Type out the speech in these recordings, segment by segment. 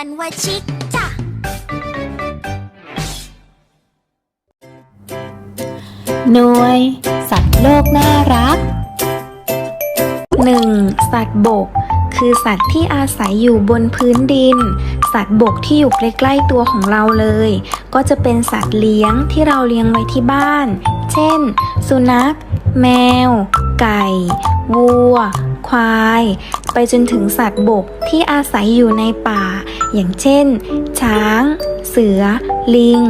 มันว่าชิกจ้ะ หน่วย สัตว์โลกน่ารัก 1. สัตว์บก คือสัตว์ที่อาศัยอยู่บนพื้นดิน สัตว์บกที่อยู่ใกล้ๆตัวของเราเลย ก็จะเป็นสัตว์เลี้ยงที่เราเลี้ยงไว้ที่บ้าน เช่น สุนัข แมว ไก่ วัว ควาย ไปจนถึงสัตว์บกที่อาศัยอยู่ในป่า อย่างเช่น ช้าง เสือ ลิง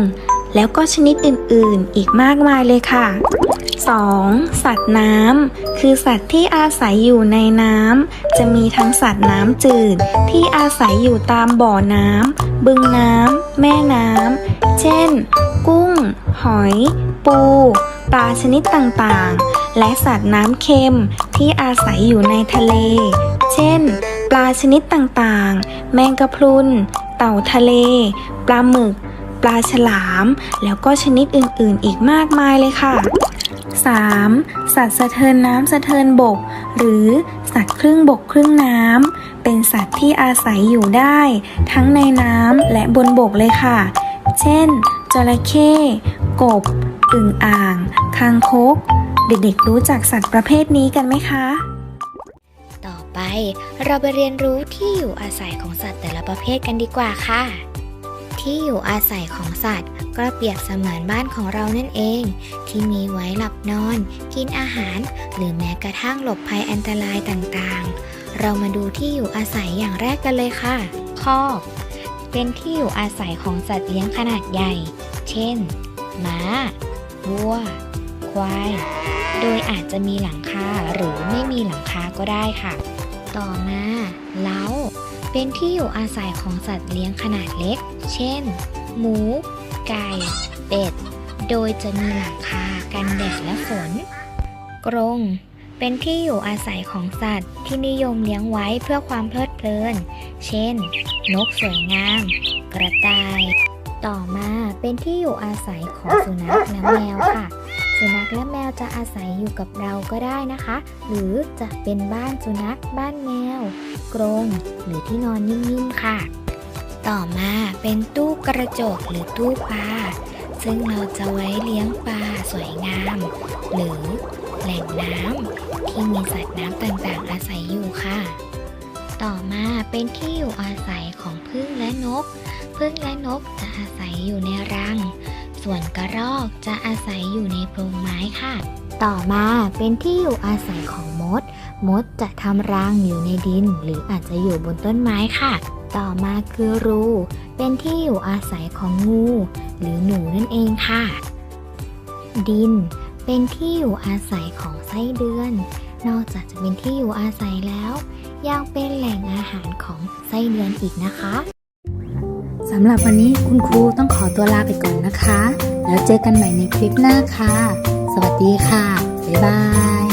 แล้วก็ชนิดอื่นๆ อีกมากมายเลยค่ะ 2. สัตว์น้ำคือสัตว์ที่อาศัยอยู่ในน้ำจะมีทั้งสัตว์น้ำจืด ที่อาศัยอยู่ตามบ่อน้ำบึงน้ำแม่น้ำเช่น กุ้ง หอย ปู ปลาชนิดต่างๆ และสัตว์น้ำเค็มที่อาศัยอยู่ในทะเล เช่น ปลาชนิดต่างๆ แมงกะพรุน เต่าทะเล ปลาหมึก ปลาฉลาม แล้วก็ชนิดอื่นๆ อีกมากมายเลยค่ะ 3. สัตว์สะเทินน้ำสะเทินบก หรือสัตว์ครึ่งบกครึ่งน้ำ เป็นสัตว์ที่อาศัยอยู่ได้ ทั้งในน้ำและบนบกเลยค่ะ เช่นจระเข้กบ อึ่งอ่าง คางคก เด็กๆรู้จักสัตว์ประเภทนี้กันไหมคะ ต่อไปเราไปเรียนรู้ที่อยู่อาศัยของสัตว์แต่ละประเภทกันดีกว่าค่ะ ที่อยู่อาศัยของสัตว์ก็เปรียบเสมือนบ้านของเรานั่นเอง ที่มีไว้หลับนอน กินอาหาร หรือแม้กระทั่งหลบภัยอันตรายต่างๆ เรามาดูที่อยู่อาศัยอย่างแรกกันเลยค่ะคอกเป็นที่อยู่อาศัยของสัตว์เลี้ยงขนาดใหญ่ เช่น ม้า วัว ควาย โดยอาจจะมีหลังคาหรือไม่มีหลังคาก็ได้ค่ะ ต่อมาเล้า เป็นที่อยู่อาศัยของสัตว์เลี้ยงขนาดเล็ก เช่น หมู ไก่ เป็ด โดยจะมีหลังคากันแดดและฝน กรงเป็นที่อยู่อาศัยของสัตว์ที่นิยมเลี้ยงไว้เพื่อความเพลิดเพลิน เช่น นกสวยงาม กระต่าย ต่อมาเป็นที่อยู่อาศัยของสุนัขและแมวค่ะ สุนัขและแมวจะอาศัยอยู่กับเราก็ได้นะคะ หรือจะเป็นบ้านสุนัข บ้านแมว กรงหรือที่นอนนิ่มๆค่ะ ต่อมาเป็นตู้กระจกหรือตู้ปลาซึ่งเราจะไว้เลี้ยงปลาสวยงาม หรือแหล่งน้ำที่มีสัตว์น้ำต่างๆ อาศัยอยู่ค่ะ ต่อมาเป็นที่อยู่อาศัยของพึ่งและนก พึ่งและนกจะอาศัยอยู่ในรัง ส่วนกระรอกจะอาศัยอยู่ในโพรงไม้ค่ะ ต่อมาเป็นที่อยู่อาศัยของมด มดจะทำรังอยู่ในดิน หรืออาจจะอยู่บนต้นไม้ค่ะ ต่อมาคือรู เป็นที่อยู่อาศัยของงู หรือหนูนั่นเองค่ะ ดิน เป็นที่อยู่อาศัยของไส้เดือน นอกจากจะเป็นที่อยู่อาศัยแล้วยังเป็น หารของไส้เดือนอีกนะคะสำหรับวันนี้คุณครูต้องขอตัวลาไปก่อนนะคะ แล้วเจอกันใหม่ในคลิปหน้าค่ะ สวัสดีค่ะ บ๊ายบาย